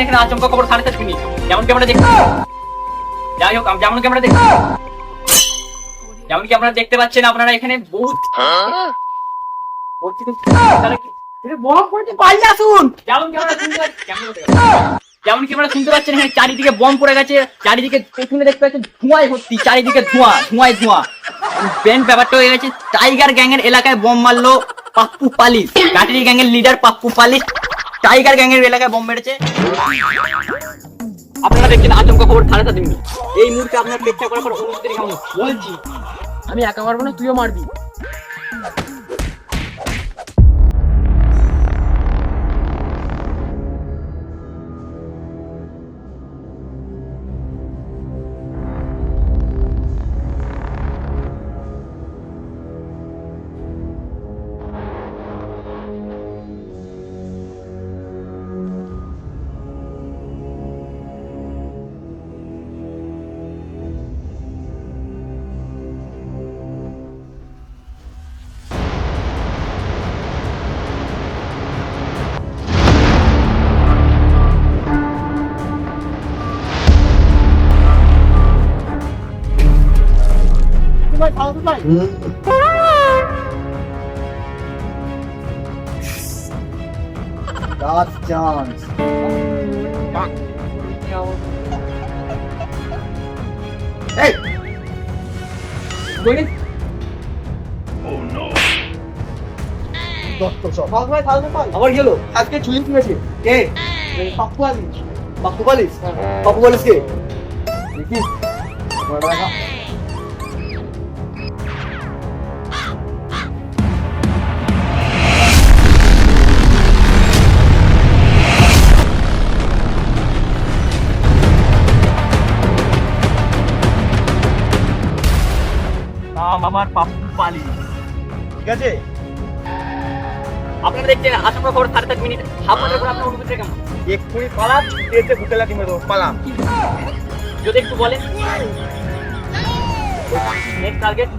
পাচ্ছেন এখানে আচমকা খবর মিনিট যেমন কি আমরা দেখতে যাই হোক, যেমন কি আমরা দেখতে যেমন কি আপনারা দেখতে পাচ্ছেন, আপনারা এখানে বহুত যেমন কি শুনতে পাচ্ছেন, এখানে চারিদিকে বম পড়ে গেছে, চারিদিকে পেছনে দেখতে পাচ্ছেন ধোঁয়ায় ভর্তি, চারিদিকে ধোঁয়া, ধোঁয়ায় ধোঁয়া। ব্যান্ড ব্যাপারটা হয়ে গেছে, টাইগার গ্যাং এর এলাকায় বম মারলো পাপ্পু পালিশ। ব্যাটারি গ্যাং এর leader Pappu polish. Tiger gang এর এলাকায় বোম মেরেছে। আপনারা দেখছেন আচমকা খবর সাত মিনিট এই মুহূর্তে আপনার পেটটা করার পর বলছি, আমি একা মারবো না, তুইও মারবি। ভাই খাওয়া তো ভাই Last chance. দত্ত সব ভাই ভাই ভাই আবার গেল আজকে চুরি কিনেছে কে? পাপ্পু আলি। পাপ্পু পালিশ পাপ্পু পালিশ কে? দেখি। আমার পাপ্পু পালিশ ঠিক আছে? আপনারা দেখছেন আচমকা খবর সাড়ে সাত মিনিট। আপনাদের উপর আপনার অনুভূতি কেমন? এক্ষুনি পালা ছুটিয়েছে বুকে লাঠি মেরো পালা যদি একটু বলেন। নেক্সট টার্গেট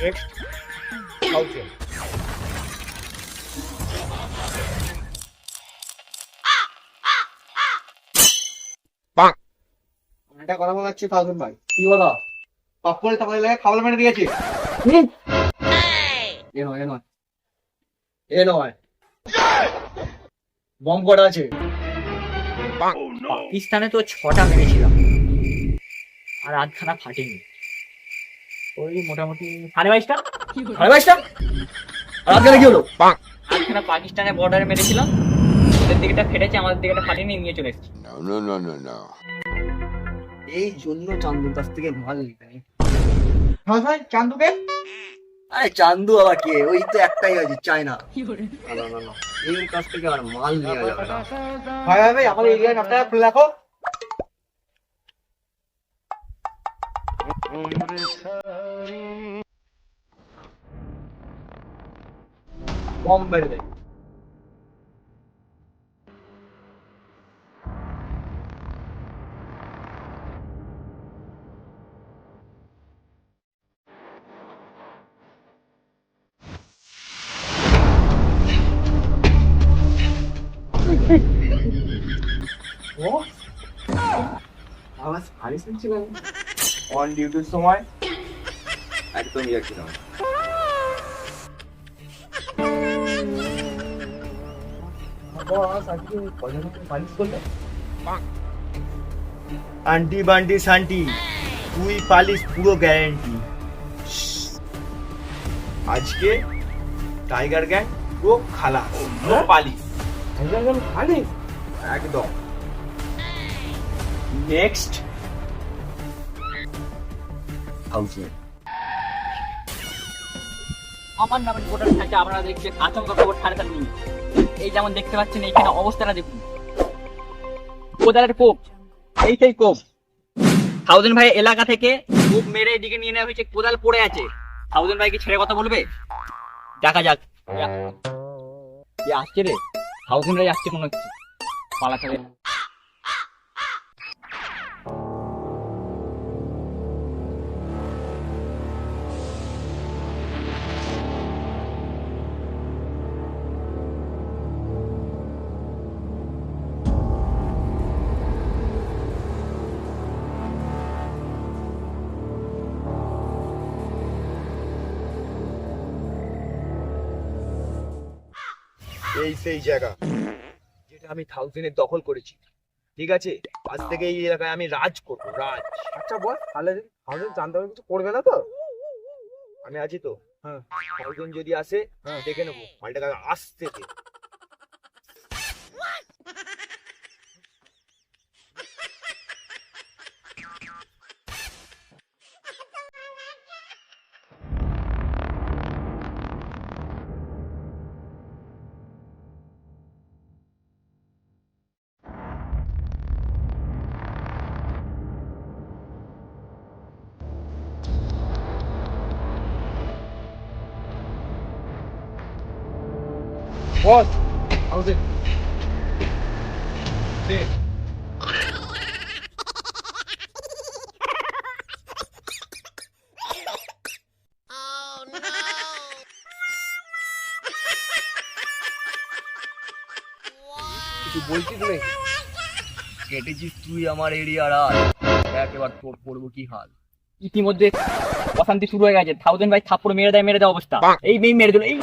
নেক্সট একটা কথা থাউজেন্ড ভাই কি বলো? লাগে খাবার মেরে দিয়েছে। এ নয় এ নয়। এ নয়। বম কটা আছে? পাকিস্তানে তো ছটা মেরেছিলাম। আর আধখানা ফাটেনি। ওই মোটামুটি সাড়ে বাইশটা। সাড়ে বাইশটা? আর আধখানা কি হলো? আধখানা পাকিস্তানের বর্ডারে মেরেছিলাম। ওদের দিকেটা ফেটেছে আমাদের দিকেটা ফাটেনি নিয়ে চলে এসেছি। এই জন্য চান্দুর কাছ থেকে মাল নিতে হ্যাঁ ভাই চান্দুকে? আরে চান্দু আবার কে? ওই তো একটাই আছে চায়না। না না না এর কাছ থেকে আর মাল নেওয়া যাবে না। ভাই ভাই আমাদের এরিয়ার নামটা খুলে রাখো বম মেরে দেয় আওয়াজ ভারী শুনছি না অন ডিউটির সময় একদম ইয়ার্কি না আন্টি বান্টি শান্তি তুই পালিস পুরো গ্যারেন্টি আজকে টাইগার গ্যাং পুরো খালা পুরো পালিস টাইগার গ্যাং খালি একদম নেক্সট হাউসে আমার নামে গোটা থাকে আপনারা দেখছেন আচমকা খবর সাড়ে মিনিট। এই যেমন দেখতে পাচ্ছেন এইখানে অবস্থাটা দেখুন। কোদালের কোপ। এই সেই কোপ। থাউজেন্ড ভাই এলাকা থেকে কোপ মেরে এদিকে নিয়ে নেওয়া হয়েছে কোদাল পড়ে আছে। থাউজেন্ড ভাই কি ছেড়ে কথা বলবে? দেখা যাক। আসছে রে। থাউজেন্ড ভাই আসছে কোনো কিছু। এই সেই জায়গা। যেটা আমি থাউজেন্ডের দখল করেছি। ঠিক আছে? আজ থেকে এই এলাকায় আমি রাজ করব রাজ। আচ্ছা বল তাহলে থাউজেন্ড জানতে হবে কিছু করবে না তো? আমি আছি তো। হ্যাঁ। থাউজেন্ড যদি আসে দেখে নেব। মালটাকে আসতে দে বল থাউজেন্ড কিছু বলছিস রে? কেটেছিস তুই আমার এরিয়ার আর দেখ এবার তোর করব কি হাল। ইতিমধ্যে অশান্তি শুরু হয়ে গেছে। থাউজেন্ড ভাই থাপ্পড় মেরে দেয় মেরে দেয় অবস্থা। এই মেয়ে মেরে দিল এই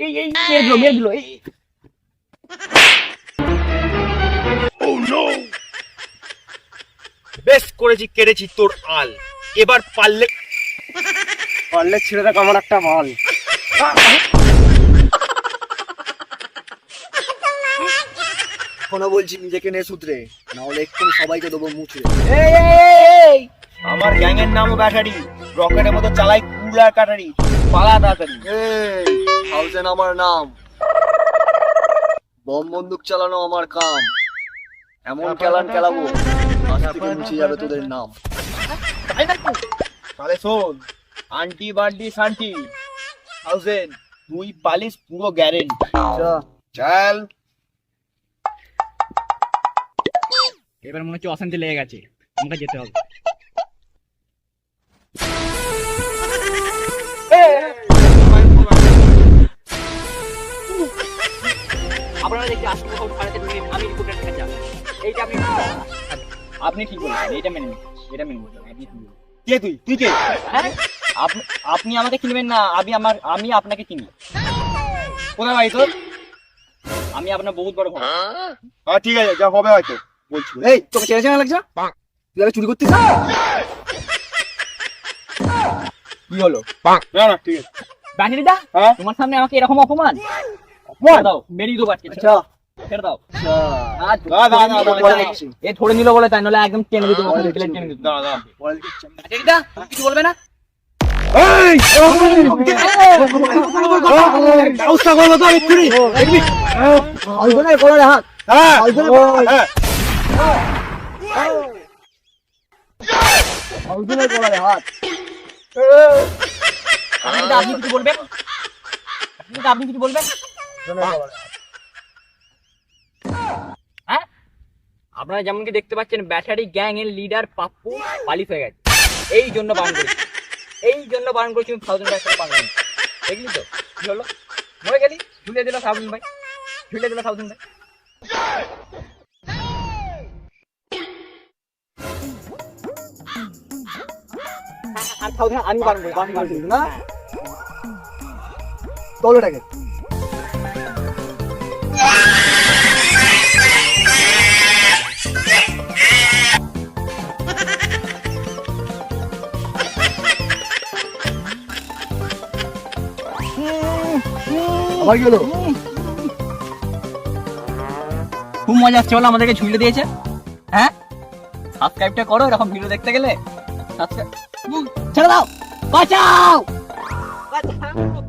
এই এই মেরে দিল মেরে দিল এই বেশ করেছি কেটেছি তোর আল। এবার পারলে পারলে ছেড়ে দেখ আমার একটা মাল। এখনও বলছি নিজেকে নে সূত্রে না হলে এক্ষুনি সবাইকে দেবো এই, আমার গ্যাং এর নামও ব্যাটারি রকেটের মতো চালাই কুলার কাটারি। পালা তাড়াতাড়ি। থাউজেন্ড আমার নাম। বম বন্দুক চালানো আমার কাম। এমন খেলান খেলাবো আজ থেকে মুছে যাবে তোদের নাম? তাহলে শোন আন্টি বান্টি শান্তি। থাউজেন্ড তুই পালিস পুরো গ্যারেন্টি চল। এবার মনে হচ্ছে অশান্তি লেগে গেছে। আমাকে যেতে হবে। আপনারা আসলে আমি রিপোর্টার কাছে যাব। এইটা আপনি আপনি ঠিক বলেছেন এটা মেনে নিন এটা মেনে নিন আপনি ঠিক কে তুই? তুই কে? হ্যাঁ? আপনি আপনি আমাকে চিনবেন না আমি আমার আমি আপনাকে চিনি। কোথায় ভাই তোর? আমি আপনার বহুত বড় ভক্ত। হ্যাঁ ঠিক আছে যা হবে হয়তো বলছি। এই তোকে চেনা চেনা লাগছে তুই আগে চুরি করতিস? না? কি হলো? না না ঠিক আছে। বাহিনীদা হ্যাঁ? তোমার সামনে আমাকে এরকম অপমান? দাও দেবো আজকে আচ্ছা। ছেড়ে দাও। আচ্ছা। এ ধরে নিল বলে তাই নলে একদম টেনে দিত টেনে দিত। দাঁড়া দাঁড়া পরে দেখছি। বাহিনীদা তুমি কিছু বলবে না? ব্যবস্থা করব তো এক্ষুনি। হাত। হ্যাঁ। হ্যাঁ। আপনি কিছু বলবেন? আপনি কিছু বলবেন? হ্যাঁ আপনারা যেমন কি দেখতে পাচ্ছেন ব্যাটারি গ্যাং এর লিডার পাপ্পু পালিশ হয়ে গেছে। এই জন্য বারণ করেছি। এই জন্য বারণ করেছি থাউজেন্ড ভাই পারবেন দেখলি তো? কি হলো? মরে গেলি? ঝুলে দিল থাউজেন্ড ভাই ঝুলে দিল থাউজেন্ড ভাই আর থাউজেন্ড আমি বারণ করি বারণ করি। না তোল আবার খুব মজা আসছে বলো আমাদেরকে ঝুলে দিয়েছে। হ্যাঁ? সাবস্ক্রাইবটা করো এরকম ভিডিও দেখতে গেলে। সাবস্ক্রাইব ছেড়ে দাও! বাঁচাও! বাঁচাও!